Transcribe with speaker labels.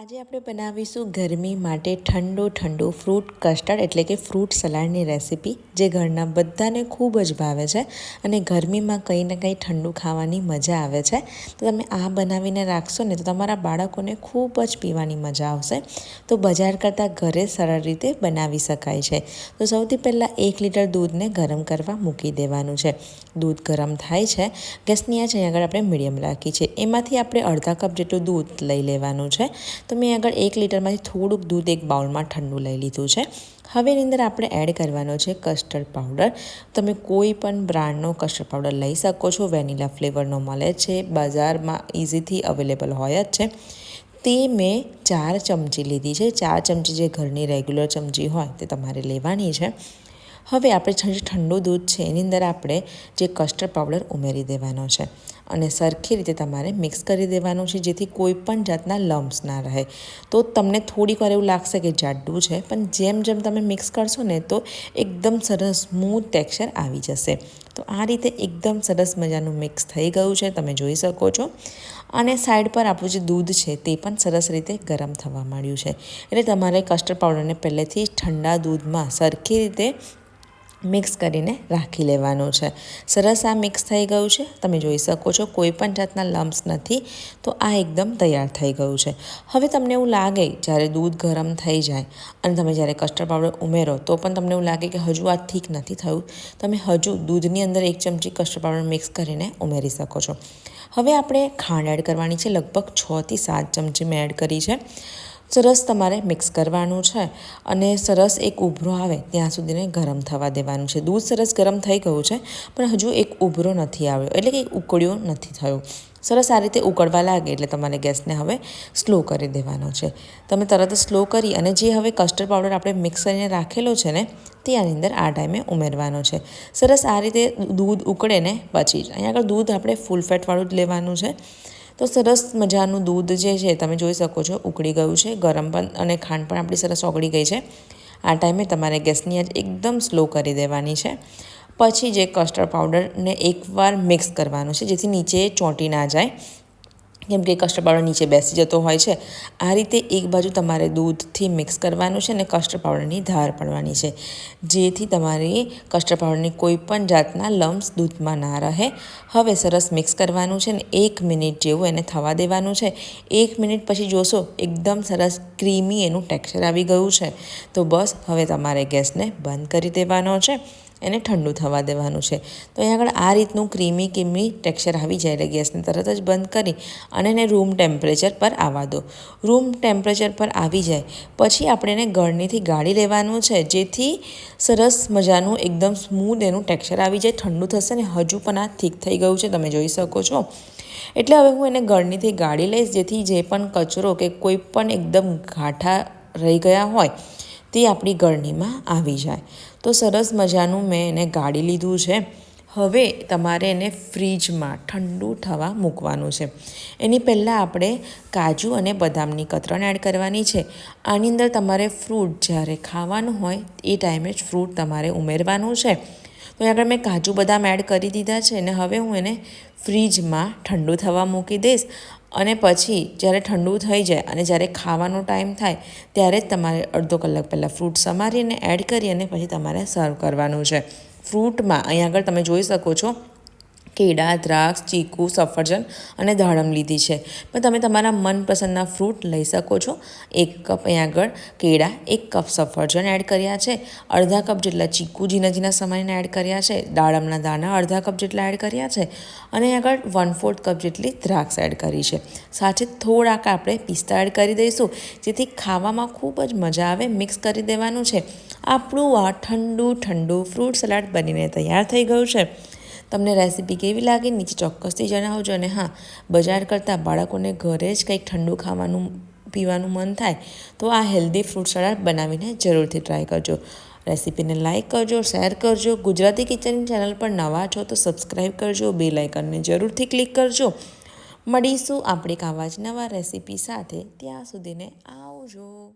Speaker 1: આજે આપણે બનાવીશું ગરમી માટે ઠંડુ ઠંડુ ફ્રૂટ કસ્ટર્ડ એટલે કે ફ્રૂટ સલાડની રેસીપી, જે ઘરના બધાને ખૂબ જ ભાવે છે અને ગરમીમાં કંઈ ને કંઈ ઠંડુ ખાવાની મજા આવે છે. તો તમે આ બનાવીને રાખશો ને તો તમારા બાળકોને ખૂબ જ પીવાની મજા આવશે. તો બજાર કરતાં ઘરે સરળ રીતે બનાવી શકાય છે. તો સૌથી પહેલાં એક લીટર દૂધને ગરમ કરવા મૂકી દેવાનું છે. દૂધ ગરમ થાય છે. ગેસની આંચ અહીં આગળ આપણે મીડિયમ રાખી છે. એમાંથી આપણે અડધા કપ જેટલું દૂધ લઈ લેવાનું છે. તો મેં આગળ એક લીટરમાંથી થોડુંક દૂધ એક બાઉલમાં ઠંડુ લઈ લીધું છે. હવે એની અંદર આપણે એડ કરવાનો છે કસ્ટર્ડ પાવડર તમે કોઈ પણ બ્રાન્ડનો કસ્ટર્ડ પાવડર લઈ શકો છો. વેનીલા ફ્લેવરનો મળે છે. બજારમાં ઇઝીથી અવેલેબલ હોય જ છે. તે મેં ચાર ચમચી લીધી છે. ચાર ચમચી જે ઘરની રેગ્યુલર ચમચી હોય તે તમારે લેવાની છે. હવે આપણે ઠંડુ દૂધ છે એની અંદર આપણે જે કસ્ટર્ડ પાવડર ઉમેરી દેવાનો છે. અને સરખી રીતે તમારે મિક્સ કરી દેવાનું છે, જેથી કોઈ પણ જાતના લમ્સ ના રહે. તો તમને થોડીક વાર એવું લાગશે કે જાડું છે, પણ જેમ જેમ તમે મિક્સ કરશો ને, તો એકદમ સરસ સ્મૂથ ટેક્સચર આવી જશે. તો આ રીતે એકદમ સરસ મજાનું મિક્સ થઈ ગયું છે, તમે જોઈ શકો છો. અને સાઈડ પર આપણું જે દૂધ છે, તે પણ સરસ રીતે ગરમ થવા માંડ્યું છે. એટલે તમારે કસ્ટર્ડ પાવડરને પહેલેથી જ ઠંડા દૂધમાં સરખી રીતે મિક્સ કરીને રાખી લેવાનું છે. સરસ આ મિક્સ થઈ ગયું છે. તમે જોઈ શકો છો, કોઈ પણ જાતના લમ્સ નથી. તો આ એકદમ તૈયાર થઈ ગયું છે. હવે તમને એવું લાગે જ્યારે દૂધ ગરમ થઈ જાય અને તમે જ્યારે કસ્ટર્ડ પાવડર ઉમેરો, તો પણ તમને એવું લાગે કે હજુ આ ઠીક નથી થયું. તમે હજુ દૂધની અંદર એક ચમચી કસ્ટર્ડ પાવડર મિક્સ કરીને ઉમેરી શકો છો. હવે આપણે ખાંડ એડ કરવાની છે. લગભગ છથી સાત ચમચી મેં એડ કરી છે. સરસ તમારે મિક્સ કરવાનું છે અને સરસ એક ઉભરો આવે ત્યાં સુધીને ગરમ થવા દેવાનું છે. દૂધ સરસ ગરમ થઈ ગયું છે, પણ હજુ એક ઉભરો નથી આવ્યો, એટલે કે ઉકળ્યો નથી થયો. સરસ આ રીતે ઉકળવા લાગે એટલે તમારે ગેસને હવે સ્લો કરી દેવાનો છે. તમે તરત સ્લો કરી અને જે હવે કસ્ટર્ડ પાવડર આપણે મિક્સ કરીને રાખેલો છે ને તે આની અંદર આ ટાઈમે ઉમેરવાનો છે. સરસ આ રીતે દૂધ ઉકળે ને પછી અહીંયા આગળ દૂધ આપણે ફૂલ ફેટવાળું જ લેવાનું છે. તો સરસ મજાનું દૂધ જે છે તમે જોઈ શકો છો, ઉકળી ગયું છે, ગરમ પણ અને ખાંડ પણ આપણી સરસ ઓગળી ગઈ છે. આ ટાઈમે તમારે ગેસની આંચ એકદમ સ્લો કરી દેવાની છે. પછી જે કસ્ટર્ડ પાવડરને એકવાર મિક્સ કરવાનું છે, જેથી નીચે ચોંટી ના જાય. કેમ કે કસ્ટર્ડ નીચે બેસી જતો હોય છે. આ રીતે એક બાજુ તમારે દૂધથી મિક્સ કરવાનું છે અને કસ્ટર્ડ પાવડરની ધાર પડવાની છે. જેથી તમારી કસ્ટર્ડ પાવડરની કોઈ પણ જાતના લમ્સ દૂધમાં ના રહે. હવે સરસ મિક્સ કરવાનું છે ને એક મિનિટ જેવું એને થવા દેવાનું છે. એક મિનિટ પછી જોશો એકદમ સરસ ક્રીમી એનું ટેક્સચર આવી ગયું છે. તો બસ હવે તમારે ગેસને બંધ કરી દેવાનો છે. એને ઠંડુ થવા દેવાનું છે. તો અહીં આગળ આ રીતનું ક્રીમી ક્રીમી ટેક્સચર આવી જાય એટલે ગેસને તરત જ બંધ કરી અને એને રૂમ ટેમ્પરેચર પર આવવા દો. રૂમ ટેમ્પરેચર પર આવી જાય પછી આપણે એને ગળણીથી ગાળી લેવાનું છે, જેથી સરસ મજાનું એકદમ સ્મૂધ એનું ટેક્સચર આવી જાય, ઠંડુ થશે ને હજુ પણ આ થીક થઈ ગયું છે, તમે જોઈ શકો છો. એટલે હવે હું એને ગળણીથી ગાળી લઈશ, જેથી જે પણ કચરો કે કોઈ પણ એકદમ ગાંઠા રહી ગયા હોય તે આપણી ગળણીમાં આવી જાય. તો સરસ મજાનું મેં એને ગાળી લીધું છે. હવે તમારે એને ફ્રીજમાં ઠંડુ થવા મૂકવાનું છે. એની પહેલાં આપણે કાજુ અને બદામની કતરણ એડ કરવાની છે. આની અંદર તમારે ફ્રૂટ જ્યારે ખાવાનું હોય એ ટાઈમે જ ફ્રૂટ તમારે ઉમેરવાનું છે. તો આગળ મેં કાજુ બદામ એડ કરી દીધા છે અને હવે હું એને ફ્રીજમાં ઠંડુ થવા મૂકી દઈશ અને પછી જ્યારે ઠંડુ થઈ જાય અને જ્યારે ખાવાનો ટાઈમ થાય ત્યારે જ તમારે અડધો કલાક પહેલાં ફ્રૂટ સમારીને એડ કરી અને પછી તમારે સર્વ કરવાનું છે. ફ્રૂટમાં અહીં આગળ તમે જોઈ શકો છો કેળા, દ્રાક્ષ, ચીકુ, સફરજન અને દાડમ લીધી છે. પણ તમે તમારા મનપસંદના ફ્રૂટ લઈ શકો છો. એક કપ અહીં આગળ કેળા, એક કપ સફરજન એડ કર્યા છે. અડધા કપ જેટલા ચીકુ ઝીણા ઝીણા સમયને એડ કર્યા છે. દાડમના દાણા અડધા કપ જેટલા એડ કર્યા છે. અને આગળ વન ફોર્થ કપ જેટલી દ્રાક્ષ એડ કરી છે. સાથે થોડાક આપણે પિસ્તા એડ કરી દઈશું, જેથી ખાવામાં ખૂબ જ મજા આવે, મિક્સ કરી દેવાનું છે. આપણું આ ઠંડુ ઠંડુ ફ્રૂટ સલાડ બનીને તૈયાર થઈ ગયું છે. તમને રેસીપી કેવી લાગે? નીચે ચોક્કસથી જણાવજો અને હા, બજાર કરતાં બાળકોને ઘરે જ કંઈક ઠંડુ ખાવાનું, પીવાનું મન થાય તો આ હેલ્ધી ફ્રૂટ સલાડ બનાવીને જરૂરથી ટ્રાય કરજો. રેસીપીને લાઇક કરજો શેર કરજો. ગુજરાતી કિચન ચેનલ પર નવા છો તો સબસ્ક્રાઈબ કરજો બે લાઇકનને જરૂરથી ક્લિક કરજો. મળીશું આપણે આવા જ નવા રેસીપી સાથે. ત્યાં સુધીને આવજો.